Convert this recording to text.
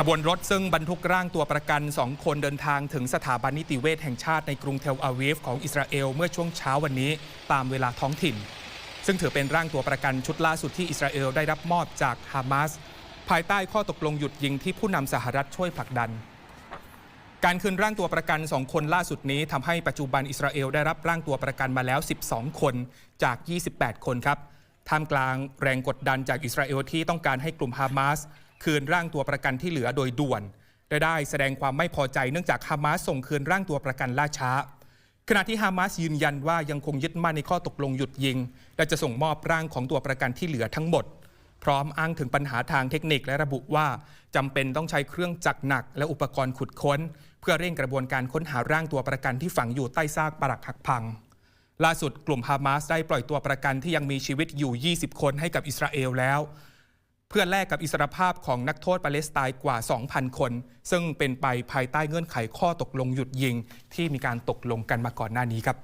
ขบวนรถซึ่งบรรทุกร่างตัวประกัน 2 คนเดินทางถึงสถาบันนิติเวชแห่งชาติในกรุงเทลอาวีฟของอิสราเอลเมื่อช่วงเช้าวันนี้ตามเวลาท้องถิ่น ซึ่งถือเป็นร่างตัวประกันชุดล่าสุดที่อิสราเอลได้รับมอบจากฮามาสภายใต้ข้อตกลงหยุดยิงที่ผู้นำสหรัฐช่วยผลักดัน การคืนร่างตัวประกัน 2 คนล่าสุดนี้ทำให้ปัจจุบันอิสราเอลได้รับร่างตัวประกันมาแล้ว 12 คนจาก 28 คนครับ ท่ามกลางแรงกดดันจากอิสราเอลที่ต้องการให้กลุ่มฮามาสคืนร่างตัวประกันที่เหลือโดยด่วนได้ได้แสดงความไม่พอใจเนื่องจากฮามาสส่งคืนร่างตัวประกันล่าช้า ขณะที่ฮามาสยืนยันว่ายังคงยึดมั่นในข้อตกลงหยุดยิง และจะส่งมอบร่างของตัวประกันที่เหลือทั้งหมด พร้อมอ้างถึงปัญหาทางเทคนิคและระบุว่าจำเป็นต้องใช้เครื่องจักรหนัก และอุปกรณ์ขุดค้น เพื่อเร่งกระบวนการค้นหาร่างตัวประกันที่ฝังอยู่ใต้ซากปรักหักพัง ล่าสุดกลุ่มฮามาสได้ปล่อยตัวประกันที่ยังมีชีวิตอยู่ 20 คนให้กับอิสราเอลแล้ว เพื่อแลกกับอิสรภาพของนักโทษปาเลสไตน์กว่า 2,000 คน ซึ่งเป็นไปภายใต้เงื่อนไขข้อตกลงหยุดยิงที่มีการตกลงกันมาก่อนหน้านี้ครับ